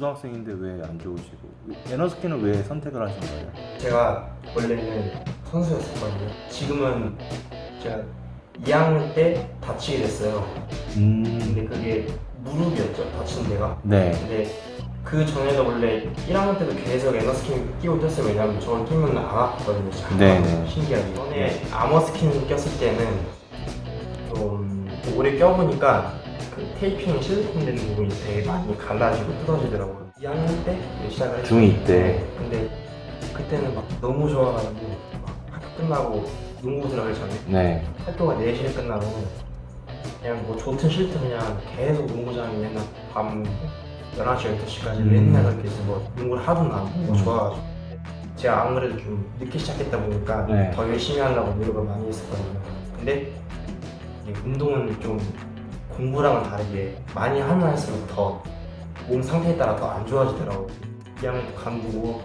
고등학생인데 왜 안 좋으시고 에너스키는 왜 선택을 하신 거예요? 제가 원래는 선수였었거든요. 지금은 제가 2학년 때 다치게 됐어요. 음, 근데 그게 무릎이었죠, 다친 데가. 네, 근데 그 전에도 원래 1학년 때도 계속 에너스킨 끼고 뛰었어요. 왜냐면 저는 끼면 안 아팠거든요. 진짜. 네네. 신기하게. 이번에 아머스킨 꼈을 때는 좀 오래 껴보니까 그 테이핑 실리콘 되는 부분이 되게 많이 갈라지고 뜯어지더라고요. 2학년 때 시작을 했어요. 중2 때. 네, 근데 그때는 막 너무 좋아가지고 막 학교 끝나고 농구 들어가기 전에 네, 학교가 4시에 끝나고 그냥 뭐 좋든 싫든 그냥 계속 농구장에 맨날 밤 11시, 12시까지 음. 맨날 그렇게 해서 뭐 농구를 하도 나고 뭐 음. 좋아가지고 제가 안 그래도 좀 늦게 시작했다 보니까 네. 더 열심히 하려고 노력을 많이 했었거든요 근데 운동은 좀 공부랑은 다르게 많이 하면 할수록 더 몸 상태에 따라 더 안 좋아지더라고요 2학년 때 간두고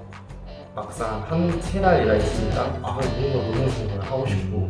막상 한 세 달 일하 있으니까 아 뭔가 좋은 걸 하고 싶고